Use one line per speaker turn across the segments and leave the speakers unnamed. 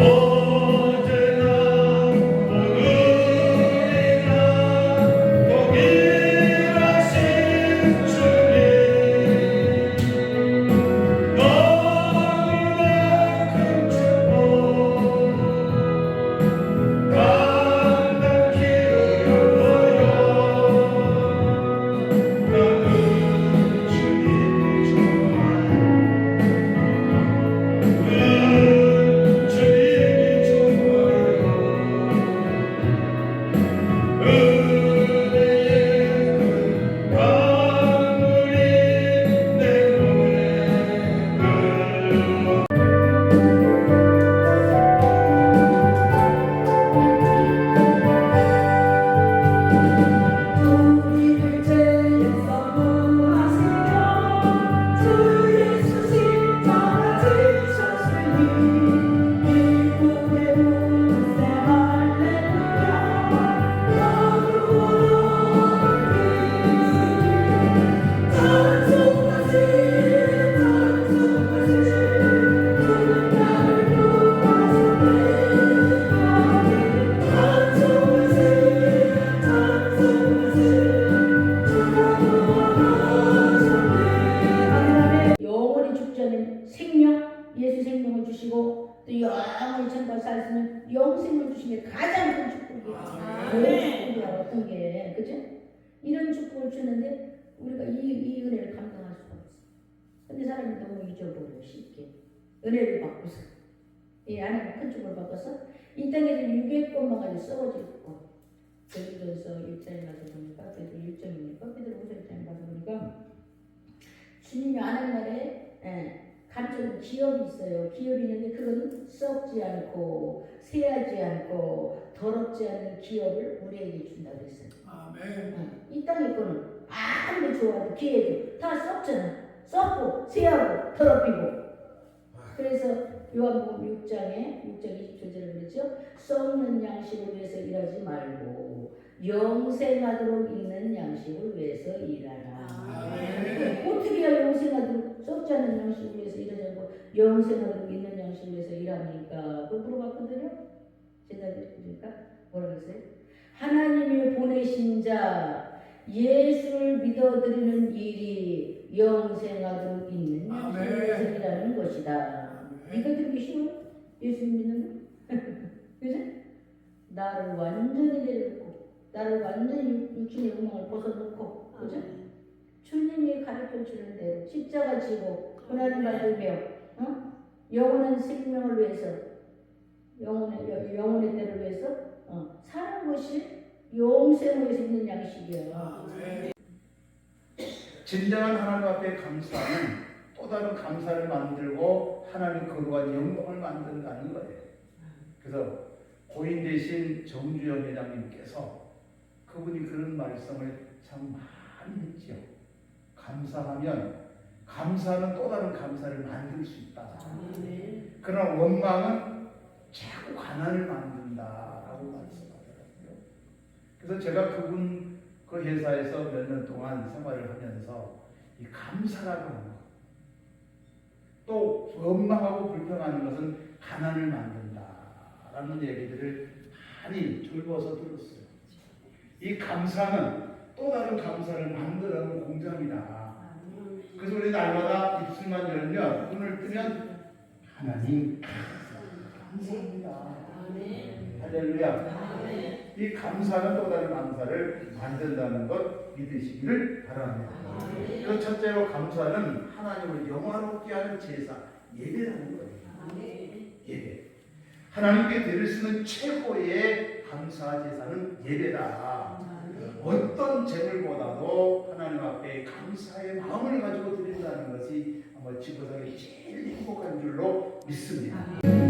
우
축복을 주는데 우리가 이, 이 은혜를 감당할 수가 없어. 근데 사람이 너무 잊어버려 쉽게. 은혜를 받고서. 이 하나님 큰 축복을 받고서 이 땅에서 유괴권만 가지고 썩어지고 제주도에서 일자리 가서 보니까 일정이니까 그대로 오서 일자리 가서 보니까 주님이 날에 예, 가르쳐준 기업이 있어요. 기업이 있는데 그건 썩지 않고 새하지 않고 더럽지 않은 기업을 우리에게 준다고 했어요.
아멘.
예, 이 땅의 거는 아무리 좋아도 기회도 다 썩잖아. 썩고 새하고 더럽히고. 그래서 요한복음 6장에 6장 27절에 그랬죠. 썩는 양식을 위해서 일하지 말고 영생하도록 있는 양식을 위해서 일하라.
아멘.
어떻게 해야 영생하도록 썩지 않는 양식을 위해서 일하냐고 영생하도록 있는 양식을 위해서 일합니까? 그걸 물어봤거든요. 대답해주니까 뭐라고 했어요? 하나님이 보내신 자 예수를 믿어드리는 일이 영생하도록 있는 일하는 것이다. 믿어드리기 쉬워요? 예수 믿는 거? 그죠? 나를 완전히 내려놓고 나를 완전히 육신의 욕망을 벗어놓고 그죠? 주님이 가르쳐 주는 대로 십자가 지고 고난을 받으며 어? 영원한 생명을 위해서 영혼의 여- 영혼의 때를 위해서 어, 사는 것이 영생을 위해서 있는 양식이에요.
아멘.
진정한 하나님 앞에 감사는 또 다른 감사를 만들고 하나님 거룩한 영광을 만든다는 거예요. 그래서 고인 대신 정주영 회장님께서 그분이 그런 말씀을 참 많이 했지요. 감사하면 감사는 또 다른 감사를 만들 수 있다. 그러나 원망은 자꾸 가난을 만든다라고 말씀하더라고요. 그래서 제가 그분 그 회사에서 몇 년 동안 생활을 하면서 이 감사라고 하는 것, 또 원망하고 불평하는 것은 가난을 만든다라는 얘기들을 많이 줄거서 들었어요. 이 감사는 또 다른 감사를 만들어내는 공장이다. 그래서 우리 날마다 입술만 열면 눈을 뜨면 하나님 감사합니다. 할렐루야. 이 감사는 또 다른 감사를 만든다는 것 믿으시기를 바랍니다. 그 첫째로 감사는 하나님을 영화롭게 하는 제사, 예배라는 거예요. 예배. 하나님께 드릴 수 있는 최고의 감사 제사는 예배다. 어떤 재물보다도 하나님 앞에 감사의 마음을 가지고 드린다는 것이 아마 지구상의 제일 행복한 줄로 믿습니다.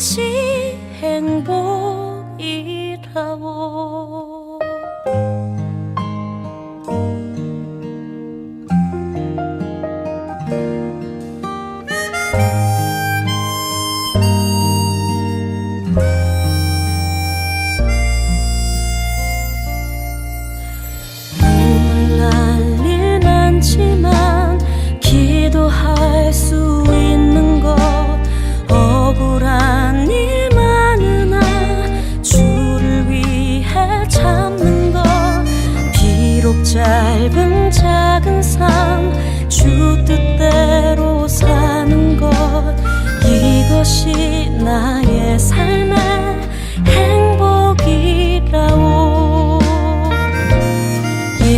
자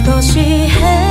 도시해.